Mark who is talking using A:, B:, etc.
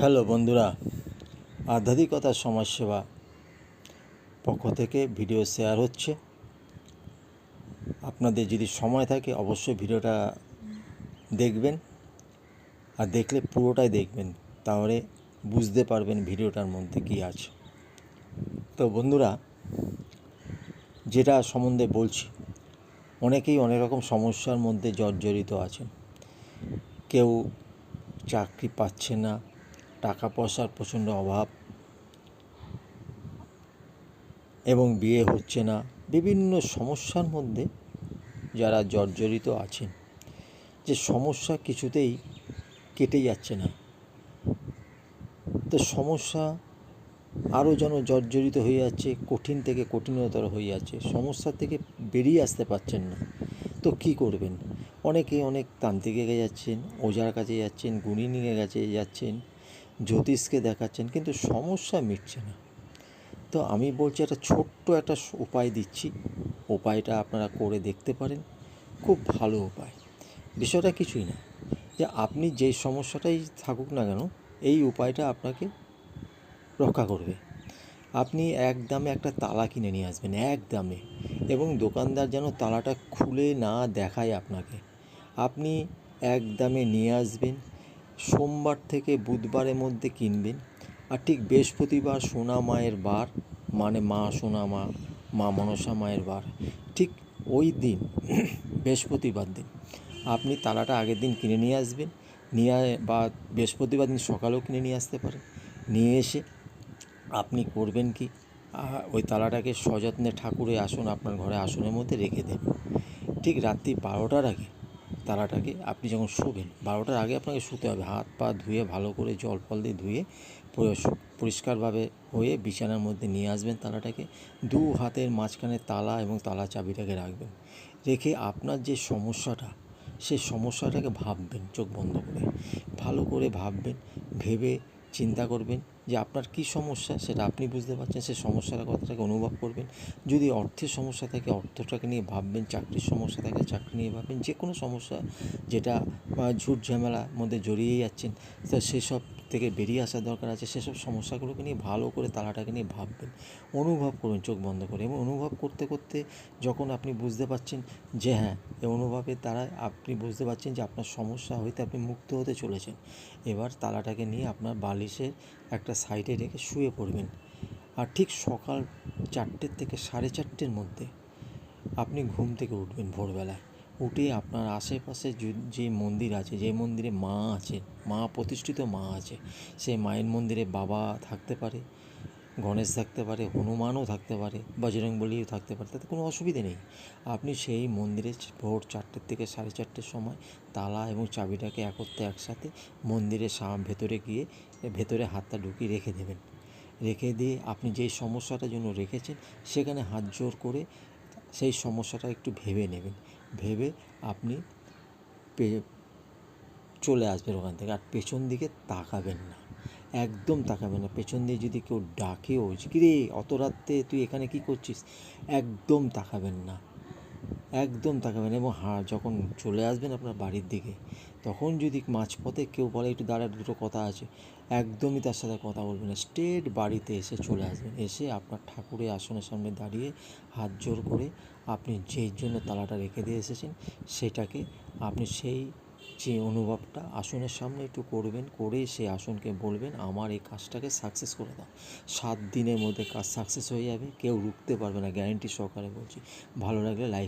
A: Hello বন্ধুরা, আধ্যাত্মিকতার সমাজসেবা পক্ষ থেকে ভিডিও শেয়ার হচ্ছে। আপনাদের যদি সময় থাকে অবশ্যই ভিডিওটা দেখবেন আর দেখলে পুরোটাই দেখবেন, তাহলে বুঝতে পারবেন ভিডিওটার মধ্যে কী আছে। তো বন্ধুরা, যেটা সম্বন্ধে বলছি, অনেকেই অনেক রকম সমস্যার মধ্যে জর্জরিত আছেন। কেউ চাকরি পাচ্ছে না টাকা পয়সার প্রচণ্ড অভাব এবং বিয়ে হচ্ছে না। বিভিন্ন সমস্যার মধ্যে যারা জর্জরিত আছেন, যে সমস্যা কিছুতেই কেটে যাচ্ছে না। তো সমস্যা আরও যেন জর্জরিত হয়ে যাচ্ছে, কঠিন থেকে কঠিনতর হয়ে যাচ্ছে, সমস্যা থেকে বেরিয়ে আসতে পারছেন না। তো কী করবেন? অনেকে অনেক তান্ত্রিকে যাচ্ছেন ওজার কাছে যাচ্ছেন, গুণিনীর কাছে যাচ্ছেন জ্যোতিষকে দেখাচ্ছেন, কিন্তু সমস্যা মিটছে না। তো আমি বলছি একটা ছোট্ট একটা উপায় দিচ্ছি। উপায়টা আপনারা করে দেখতে পারেন। খুব ভালো উপায়। বিষয়টা কিছুই না। যে আপনি যেই সমস্যাটাই থাকুক না কেন, এই উপায়টা আপনাকে রক্ষা করবে। আপনি এক দামে একটা তালা কিনে নিয়ে আসবেন এক দামে এবং দোকানদার যেন তালাটা খুলে না দেখায় আপনাকে। আপনি এক দামে নিয়ে আসবেন সোমবার থেকে বুধবারের মধ্যে কিনবেন। আর ঠিক বৃহস্পতিবার সোনা মায়ের বার মানে মা সোনা, মা মা মনসা মায়ের বার। ঠিক ওই দিন, বৃহস্পতিবার দিন আপনি তালাটা আগের দিন কিনে নিয়ে আসবেন। নিয়ে বা বৃহস্পতিবার দিন সকালেও কিনে নিয়ে আসতে পারেন। নিয়ে এসে আপনি করবেন কি ওই তালাটাকে সযত্নে ঠাকুরের আসন, আপনার ঘরে আসনের মধ্যে রেখে দেবেন ঠিক রাত্রি বারোটার আগে তালাটাকে আপনি যখন শোবেন, বারোটার আগে আপনাকে শুতে হবে। হাত পা ধুয়ে, ভালো করে জল ফল দিয়ে ধুয়ে পরিষ্কারভাবে হয়ে বিছানার মধ্যে নিয়ে আসবেন তালাটাকে দু হাতের মাঝখানে তালা এবং তালা চাবিটাকে রাখবেন। রেখে আপনার যে সমস্যাটা, সে সমস্যাটাকে ভাববেন, চোখ বন্ধ করে। ভালো করে ভাববেন, ভেবে চিন্তা করবেন যে আপনার কী সমস্যা সেটা আপনি বুঝতে পারছেন, সে সমস্যার কথাটাকে অনুভব করবেন। যদি অর্থের সমস্যা থাকে, অর্থটাকে নিয়ে ভাববেন, চাকরির সমস্যা থাকে, চাকরি নিয়ে ভাববেন যে কোনো সমস্যা যেটা ঝুট ঝামেলার মধ্যে জড়িয়ে যাচ্ছেন, তো সেসব থেকে বেরিয়ে আসার দরকার আছে, সেসব সমস্যাগুলোকে নিয়ে ভালো করে তালাটাকে নিয়ে ভাববেন, অনুভব করুন, চোখ বন্ধ করে। এবং অনুভব করতে করতে যখন আপনি বুঝতে পারছেন যে হ্যাঁ এই অনুভবের দ্বারা আপনি বুঝতে পারছেন যে আপনার সমস্যা হইতে আপনি মুক্ত হতে চলেছেন, এবার তালাটাকে নিয়ে আপনার বালিশের একটা সাইডে রেখে শুয়ে পড়বেন। আর ঠিক সকাল চারটের থেকে সাড়ে চারটের মধ্যে আপনি ঘুম থেকে উঠবেন ভোরবেলায়। উঠে আপনার আশেপাশে যে- মন্দির আছে, যে মন্দিরে মা আছে, মা প্রতিষ্ঠিত মা আছে সেই মায়ের মন্দিরে বাবা থাকতে পারে, গণেশ থাকতে পারে, হনুমানও থাকতে পারে, বজরংবলীও থাকতে পারে, তাতে কোনো অসুবিধে নেই। আপনি সেই মন্দিরে ভোর চারটের থেকে সাড়ে চারটের সময় তালা এবং চাবিটাকে একত্রে একসাথে মন্দিরের সা, ভেতরে গিয়ে ভেতরে হাতটা ঢুকিয়ে রেখে দেবেন। রেখে দিয়ে আপনি যেই সমস্যাটার জন্য রেখেছেন, সেখানে হাত জোর করে সেই সমস্যাটা একটু ভেবে নেবেন। ভেবে আপনি চলে আসবেন ওখান থেকে। আর পেছন দিকে তাকাবেন না। একদম তাকাবেন না। পেছন দিয়ে যদি কেউ ডাকেও কিরে অত রাত্রে তুই এখানে কি করছিস? একদম তাকাবেন না। একদম তাকাবেন এবং হা, যখন চলে আসবেন আপনার বাড়ির দিকে, তখন যদি মাঝপথে কেউ বলে, একটু দাঁড়া, দুটো কথা আছে, একদমই তার সাথে কথা বলবেন না। স্ট্রেট বাড়িতে এসে চলে আসবেন। এসে আপনার ঠাকুরের আসনের সামনে দাঁড়িয়ে হাত জোর করে আপনি যেই জন্য তালাটা রেখে দিয়ে এসেছেন, সেটাকে আপনি সেই যে অনুভবটা আসনের সামনে একটু করবেন, করে সেই আসনকে বলবেন, আমার এই কাজটাকে সাকসেস করে দাও। সাত দিনের মধ্যে কাজ সাকসেস হয়ে যাবে। কেউ রুখতে পারবে না গ্যারেন্টি সহকারে বলছি। ভালো লাগলে লাইক